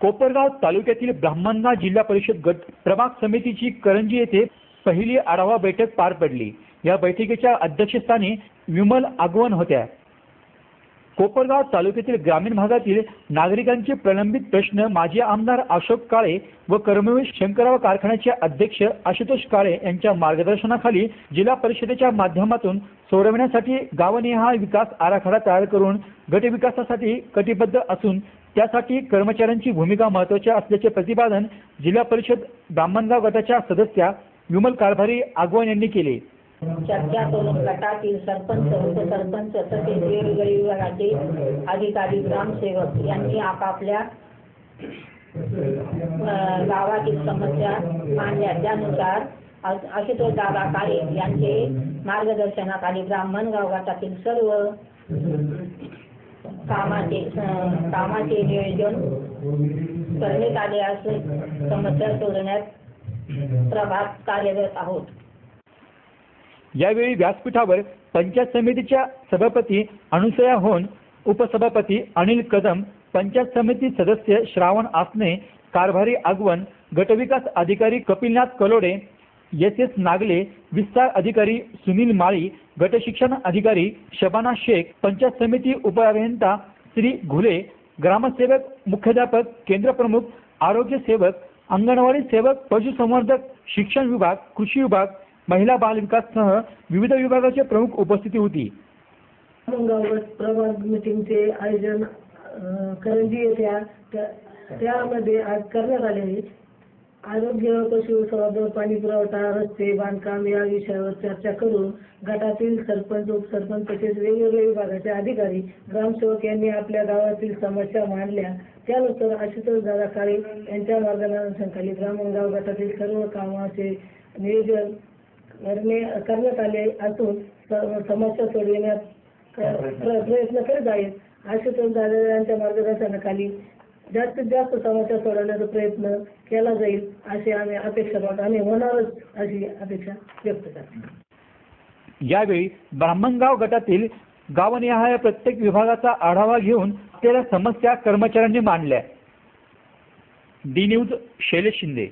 कोपरगाव तालुक्यातील ब्राह्मणगाव जिल्हा परिषद गट प्रभाग समितीची करंजी येथे पहिली आढावा बैठक पार पडली. या बैठकीच्या अध्यक्षस्थानी विमल आगवण होत्या. कोपरगाव तालुक्यातील ग्रामीण भागातील नागरिकांचे प्रलंबित प्रश्न माजी आमदार अशोक काळे व कर्मवीर शंकरराव कारखान्याचे अध्यक्ष आशुतोष काळे यांच्या मार्गदर्शनाखाली जिल्हा परिषदेच्या माध्यमातून सोडविण्यासाठी गावनिहाय विकास आराखडा तयार करून गट विकासासाठी कटिबद्ध असून त्यासाठी कर्मचाऱ्यांची भूमिका महत्वाची असल्याचे प्रतिपादन जिल्हा परिषद ब्राह्मणगाव गटाच्या सदस्या विमल कारभारी आगवण यांनी केले. चर्चा करून गटातील सरपंच उपसरपंच तसेच वेगवेगळे विभागाचे अधिकारी ग्रामसेवक यांनी आपापल्या गावातील समस्या मांडल्या. त्यानुसार आशुतोष दादा काळे यांचे मार्गदर्शनाखाली ब्राह्मणगाव गटातील सर्व कामाचे कामाचे नियोजन करण्यात आले असून समस्या सोडवण्यात प्रभात कार्यरत आहोत. यावेळी व्यासपीठावर पंचायत समितीच्या सभापती अनुसया होन उपसभापती अनिल कदम पंचायत समिती सदस्य श्रावण आसने कारभारी आगवण गटविकास अधिकारी कपिलनाथ कलोडे एस एस नागले विस्तार अधिकारी सुनील माळी गटशिक्षण अधिकारी शबाना शेख पंचायत समिती उपअभियंता श्री घुले ग्रामसेवक मुख्याध्यापक केंद्रप्रमुख आरोग्य सेवक अंगणवाडी सेवक पशुसंवर्धक शिक्षण विभाग कृषी विभाग महिला बाल विकाससह विविध विभागाचे प्रमुख उपस्थिती होती. प्रभाग मिटिंगचे आयोजन करंजी येत्या त्यामध्ये आज करण्यात आले आरोग्य पशुसंवर्धन पाणी पुरवठा रस्ते बांधकाम या विषयावर चर्चा करून गटातील सरपंच उपसरपंच तसेच वेगवेगळ्या विभागाचे अधिकारी ग्रामसेवक यांनी आपल्या गावातील समस्या मांडल्या. त्यानुसार आशुतोष दादा काळे यांच्या मार्गदर्शनाखाली ग्रामगाव गटातील सर्व कामाचे नियोजन करणे करण्यात आले असून समस्या सोडविण्यात प्रयत्न करीत आहेत. आशुतोष दादा यांच्या मार्गदर्शनाखाली जास्तीत जास्त समस्या सोडवण्याचा प्रयत्न केला जाईल अशी आम्ही अपेक्षा करतो. आणि होणारच अशी अपेक्षा व्यक्त करतो. यावेळी ब्राह्मणगाव गटातील गावनिहाय प्रत्येक विभागाचा आढावा घेऊन त्याला समस्या कर्मचाऱ्यांनी मांडल्या. D news Shailesh Shinde.